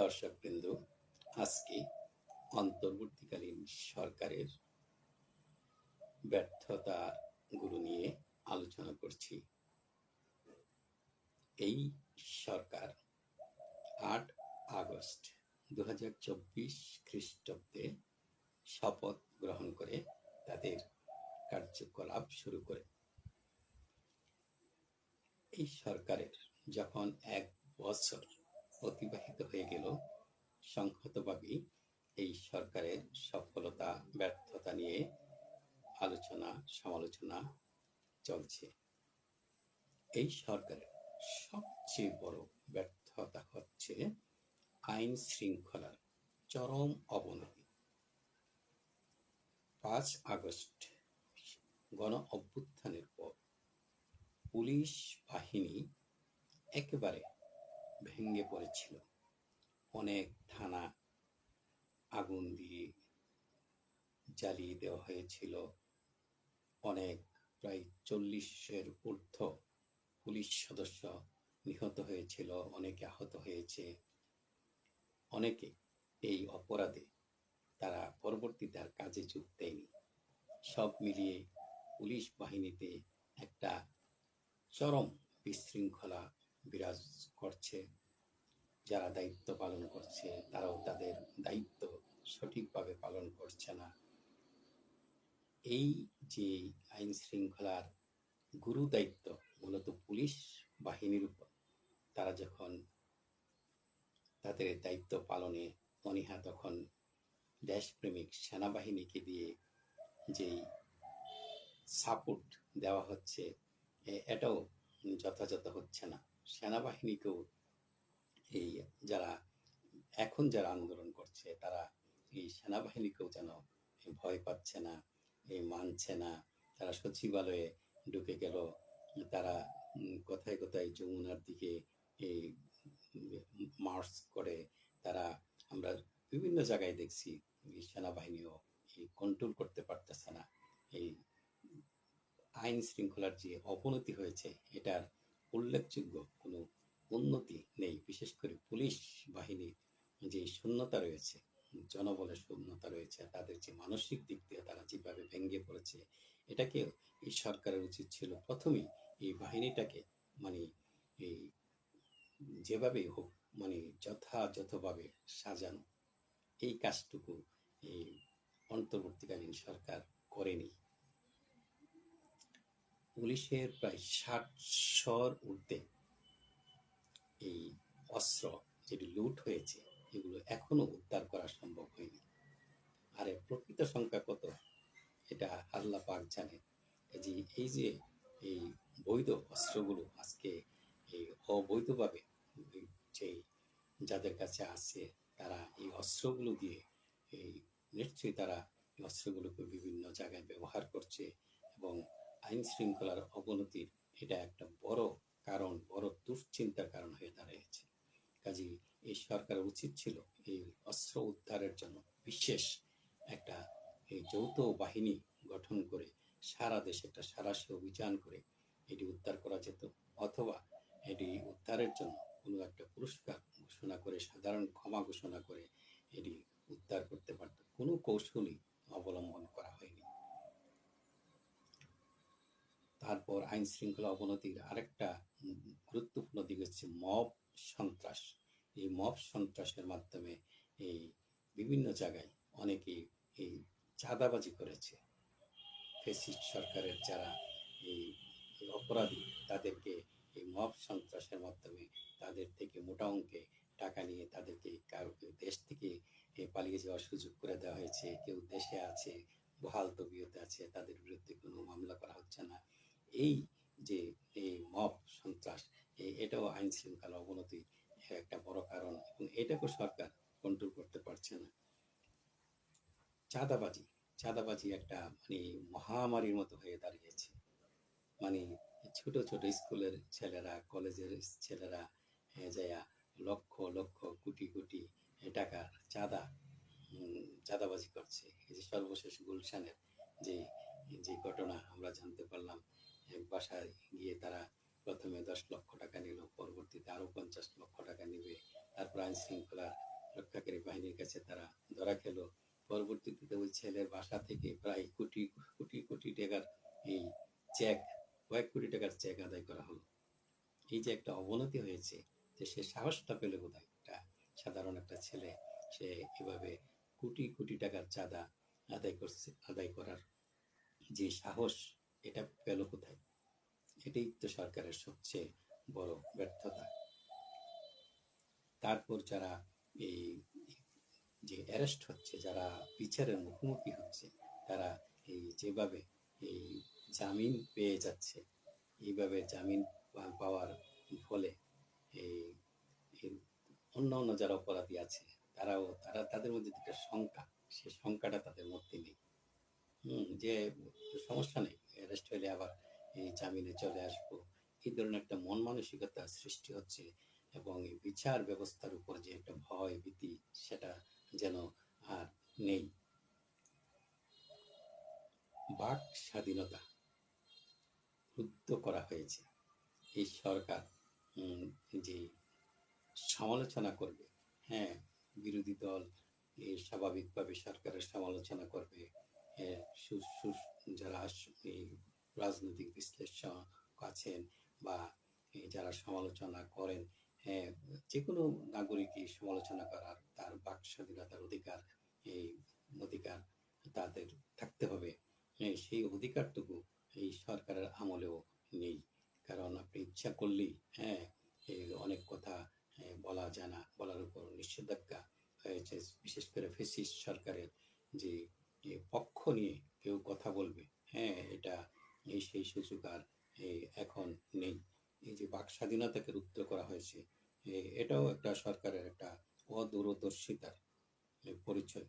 দর্শকবৃন্দ, আজকে অন্তর্বর্তীকালীন সরকারের ব্যর্থতাগুলো নিয়ে আলোচনা করছি। এই সরকার আট আগস্ট দু হাজার চব্বিশ খ্রিস্টাব্দে শপথ গ্রহণ করে তাদের কার্যকলাপ শুরু করে। এই সরকারের যখন এক বছর অতিবাহিত হয়ে গেল। সংহতভাবেই এই সরকারের সফলতা, ব্যর্থতা নিয়ে আলোচনা, সমালোচনা চলছে। এই সরকারের সবচেয়ে বড় ব্যর্থতা হচ্ছে আইন শৃঙ্খলার চরম অবনতি। পাঁচ আগস্ট গণ অভ্যুত্থানের পর পুলিশ বাহিনী একেবারে ভেঙে পড়েছিল। অনেক থানা আগুন দিয়ে জ্বালিয়ে দেওয়া হয়েছিল। অনেক প্রায় চল্লিশের ঊর্ধ্ব পুলিশ সদস্য নিহত হয়েছিল, অনেকে আহত হয়েছে। অনেকে এই অপরাধে তারা পরবর্তীতে আর কাজে যোগ দেয়নি। সব মিলিয়ে পুলিশ বাহিনীতে একটা চরম বিশৃঙ্খলা বিরাজ করছে, যারা দায়িত্ব পালন করছে, তারাও তাদের দায়িত্ব সঠিকভাবে পালন করছে না। এই যে আইন শৃঙ্খলার গুরু দায়িত্ব, মূলত পুলিশ বাহিনীর উপর, তারা যখন তাদের দায়িত্ব পালনে অনীহা, তখন দেশপ্রেমিক সেনাবাহিনীকে দিয়ে যেই সাপোর্ট দেওয়া হচ্ছে এটাও যথাযথ হচ্ছে না। সেনাবাহিনীকেও এই যারা, এখন যারা আন্দোলন করছে, তারা এই সেনাবাহিনীকেও যেন ভয় পাচ্ছে না, এই মানছে না। তারা সচিবালয়ে ঢুকে গেল, তারা কোথায় কোথায় যমুনার দিকে এই মার্চ করে, তারা আমরা বিভিন্ন জায়গায় দেখছি সেনাবাহিনীও এই কন্ট্রোল করতে পারতেছে না। এই আইন শৃঙ্খলার যে অবনতি হয়েছে, এটার উল্লেখযোগ্য উন্নতি নেই, বিশেষ করে পুলিশ বাহিনীর যে শূন্যতা রয়েছে, জনবলের শূন্যতা রয়েছে তাদের যে মানসিক দিক দিয়ে তারা যেভাবে ভেঙে পড়েছে, এটাকে এই সরকারের উচিত ছিল প্রথমেই এই বাহিনীটাকে মানে এই যেভাবেই হোক মানে যথাযথভাবে সাজানো। এই কাজটুকু এই অন্তর্বর্তীকালীন সরকার করেনি। পুলিশের প্রায় ষাট ষাটশোর ঊর্ধ্বে এই অস্ত্র যেটি লুট হয়েছে, এগুলো এখনও উদ্ধার করা সম্ভব হয়নি। আর এর প্রকৃত সংখ্যা কত, এটা আল্লাহ পাক জানে যে এই যে এই বৈধ অস্ত্রগুলো আজকে এই অবৈধভাবে যে যাদের কাছে আছে, তারা এই অস্ত্রগুলো দিয়ে এই নিশ্চয়ই তারা এই অস্ত্রগুলোকে বিভিন্ন জায়গায় ব্যবহার করছে এবং আইন শৃঙ্খলার অবনতির এটা একটা বড় কারণ, বড় দুশ্চিন্তার কারণ হয়ে দাঁড়িয়েছে। কাজে এই সরকারের উচিত ছিল এই অস্ত্র উদ্ধারের জন্য বিশেষ একটা যৌথ বাহিনী গঠন করে সারা দেশে একটা সারাশি অভিযান করে এটি উদ্ধার করা যেত, অথবা এটি উদ্ধারের জন্য কোনো একটা পুরস্কার ঘোষণা করে, সাধারণ ক্ষমা ঘোষণা করে এটি উদ্ধার করতে পারত। কোনো কৌশলই অবলম্বন করা হয়নি তারপর আইন শৃঙ্খলা অবনতির আরেকটা গুরুত্বপূর্ণ দিক হচ্ছে মব সন্ত্রাস। এই মব সন্ত্রাসের মাধ্যমে এই বিভিন্ন জায়গায় অনেকে এই চাঁদাবাজি করেছে। ফেসিস্ট সরকারের যারা এই অপরাধী, তাদেরকে এই মব সন্ত্রাসের মাধ্যমে তাদের থেকে মোটা অঙ্কে টাকা নিয়ে তাদেরকে কারও কেউ দেশ থেকে পালিয়ে যাওয়ার সুযোগ করে দেওয়া হয়েছে। কেউ দেশে আছে, বহাল তবিয়তে আছে, তাদের বিরুদ্ধে কোনো মামলা করা হচ্ছে না। এই যে এই মব সন্ত্রাস এটাও আইন শৃঙ্খলা অবনতি একটা বড় কারণ এবং এটাকেও সরকার কন্ট্রোল করতে পারছে না। চাঁদাবাজি চাঁদাবাজি একটা মানে মহামারীর মতো হয়ে দাঁড়িয়েছে। মানে ছোট ছোট স্কুলের ছেলেরা কলেজের ছেলেরা এ, যাইয়া লক্ষ লক্ষ কোটি কোটি টাকা চাঁদা চাঁদাবাজি করছে। এই যে সর্বশেষ গুলশানের যে যে ঘটনা আমরা জানতে পারলাম বাসায় গিয়ে তারা প্রথমে দশ লক্ষ টাকা নিল, পরবর্তীতে আরও পঞ্চাশ লক্ষ টাকা নিবে। তারপর আইন শৃঙ্খলা রক্ষাকারী বাহিনীর কাছে তারা ধরা খেলো। পরবর্তীতে ওই ছেলের বাসা থেকে প্রায় কোটি কোটি কোটি টাকার এই চেক, কয়েক কোটি টাকার চেক আদায় করা হলো। এই যে একটা অবনতি হয়েছে যে সে সাহসটা পেলে বোধহয় একটা সাধারণ একটা ছেলে, সে এভাবে কোটি কোটি টাকার চাঁদা আদায় করছে, আদায় করার যে সাহস এটা পেল কোথায়? এটাই তো সরকারের সবচেয়ে বড় ব্যর্থতা। তারপর যারা এই যে অ্যারেস্ট হচ্ছে, যারা বিচারের মুখোমুখি হচ্ছে, তারা এই যেভাবে এই জামিন পেয়ে যাচ্ছে, এইভাবে জামিন পাওয়ার ফলে এই অন্য অন্য যারা অপরাধী আছে, তারাও, তারা তাদের মধ্যে একটা শঙ্কা, সে শঙ্কাটা তাদের মধ্যে নেই। হুম, যে সমস্যা নেই। অ্যারেস্ট হলে আবার এই জামিনে চলে আসব। এই ধরনের একটা মন মানসিকতা সৃষ্টি হচ্ছে এবং এই বিচার ব্যবস্থার উপর যে একটা ভয় ভীতি সেটা যেন আর নেই। বাক স্বাধীনতা রুদ্ধ করা হয়েছে। এই সরকার যে সমালোচনা করবে হ্যাঁ বিরোধী দল স্বাভাবিকভাবে সরকারের সমালোচনা করবে হ্যাঁ, সু- সু- যারা রাজনৈতিক বিশ্লেষক আছেন বা যারা সমালোচনা করেন হ্যাঁ যে কোনো নাগরিকই সমালোচনা করার তার বাক স্বাধীনতার অধিকার এই অধিকার তাদের থাকতে হবে। হ্যাঁ, সেই অধিকারটুকু এই সরকারের আমলেও নেই। কারণ আপনি ইচ্ছা করলেই হ্যাঁ অনেক কথা হ্যাঁ, বলা জানা বলার উপর নিষেধাজ্ঞা হয়েছে। বিশেষ করে ফেসিস্ট সরকারের যে যে পক্ষ নিয়ে কেউ কথা বলবে হ্যাঁ এটা এই সেই সুযোগ আর এই এখন নেই এই যে বাক স্বাধীনতাকে রুদ্ধ করা হয়েছে। এটাও একটা সরকারের একটা অদূরদর্শিতার পরিচয়।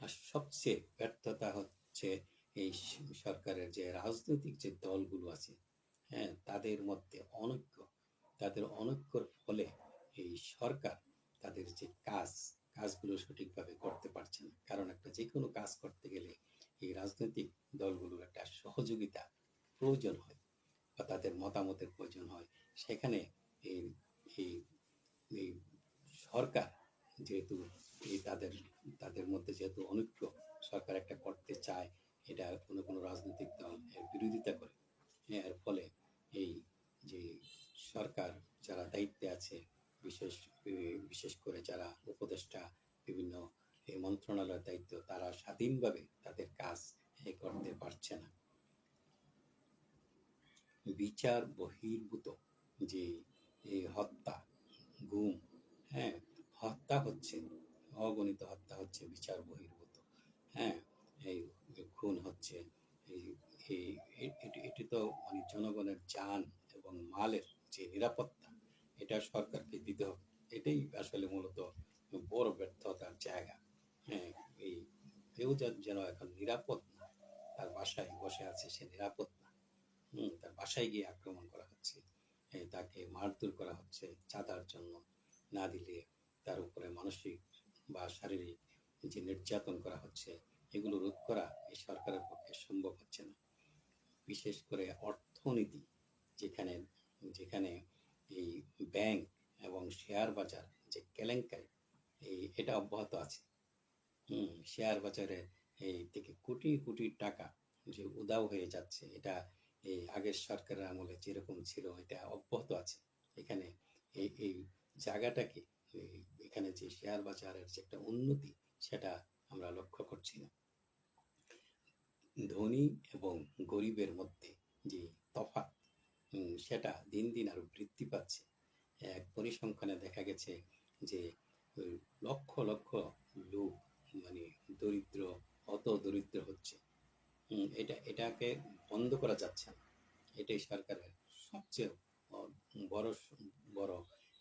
আর সবচেয়ে ব্যর্থতা হচ্ছে এই সরকারের যে রাজনৈতিক যে দলগুলো আছে হ্যাঁ তাদের মধ্যে অনৈক্য, তাদের অনৈক্যর ফলে এই সরকার তাদের যে কাজ, কাজগুলো সঠিকভাবে করতে পারছে না। কারণ একটা যে কোনো কাজ করতে গেলে এই রাজনৈতিক দলগুলোর একটা সহযোগিতা প্রয়োজন হয়। বা তাদের মতামতের প্রয়োজন হয়। সেখানে এই এই সরকার যেহেতু এই তাদের তাদের মধ্যে যেহেতু অনৈক্য সরকার একটা করতে চায় এটা কোনো কোনো রাজনৈতিক দল এর বিরোধিতা করে। হ্যাঁ, এর ফলে এই যে সরকার যারা দায়িত্বে আছে বিশেষ বিশেষ করে যারা উপদেষ্টা বিভিন্ন এই মন্ত্রণালয়ের দায়িত্ব তারা স্বাধীনভাবে তাদের কাজ করতে পারছে না। বিচার বহির্ভূত যে এই হত্যা, গুম হ্যাঁ হত্যা হচ্ছে, অগণিত হত্যা হচ্ছে, বিচার বহির্ভূত হ্যাঁ এই খুন হচ্ছে, এই এই এটি তো মানে জনগণের যান এবং মালের যে নিরাপত্তা, এটা সরকারকে দিতে হবে, এটাই আসলে মূলত বড় ব্যর্থতার জায়গা হ্যাঁ এই কেউ যেন এখন নিরাপদ না, তার বাসায় বসে আছে সে নিরাপদ না তার বাসায় গিয়ে আক্রমণ করা হচ্ছে। তাকে মারধর করা হচ্ছে চাঁদার জন্য। না দিলে তার উপরে মানসিক বা শারীরিক যে নির্যাতন করা হচ্ছে, এগুলো রোধ করা এই সরকারের পক্ষে সম্ভব হচ্ছে না। বিশেষ করে অর্থনীতি, যেখানে যেখানে এই ব্যাংক এবং শেয়ার বাজার যে কেলেঙ্কারি, এই, এটা অব্যাহত আছে। হুম, শেয়ার বাজারে এই থেকে কোটি কোটি টাকা যে উদাও হয়ে যাচ্ছে, এটা এই আগের সরকারের আমলে যেরকম ছিল এটা অব্যাহত আছে। এখানে এই এই জায়গাটাকে এখানে যে শেয়ার বাজারের যে একটা উন্নতি সেটা আমরা লক্ষ্য করছি না। ধনী এবং গরিবের মধ্যে যে উম, সেটা দিন দিন আরও বৃদ্ধি পাচ্ছে। এক পরিসংখ্যানে দেখা গেছে যে লক্ষ লক্ষ লোক মানে দরিদ্র অত দরিদ্র হচ্ছে। এটা এটাকে বন্ধ করা যাচ্ছে না। এটাই সরকারের সবচেয়ে বড় বড়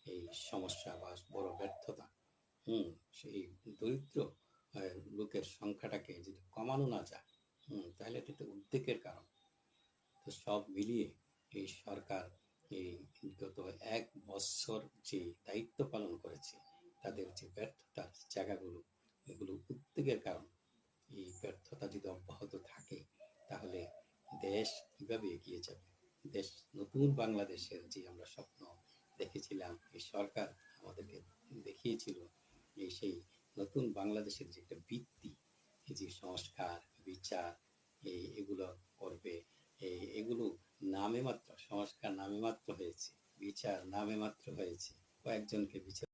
এই সমস্যা বা বড় ব্যর্থতা। হুম, সেই দরিদ্র লোকের সংখ্যাটাকে যদি কমানো না যায়, হুম, তাহলে এটা তো উদ্বেগের কারণ। তো সব মিলিয়ে এই সরকার এই গত এক বছর যে দায়িত্ব পালন করেছে, তাদের যে ব্যর্থতার জায়গাগুলো, এগুলো উদ্বেগের কারণ। এই ব্যর্থতা যদি অব্যাহত থাকে, তাহলে দেশ কীভাবে এগিয়ে যাবে? দেশ, নতুন বাংলাদেশের যে আমরা স্বপ্ন দেখেছিলাম, এই সরকার আমাদেরকে দেখিয়েছিল, এই সেই নতুন বাংলাদেশের যে একটা ভিত্তি যে সংস্কার, বিচার, এই এগুলো করবে, এই এগুলো নামে মাত্র, সংস্কার নামে মাত্র হয়েছে, বিচার নামে মাত্র হয়েছে, কয়েকজনকে বিচার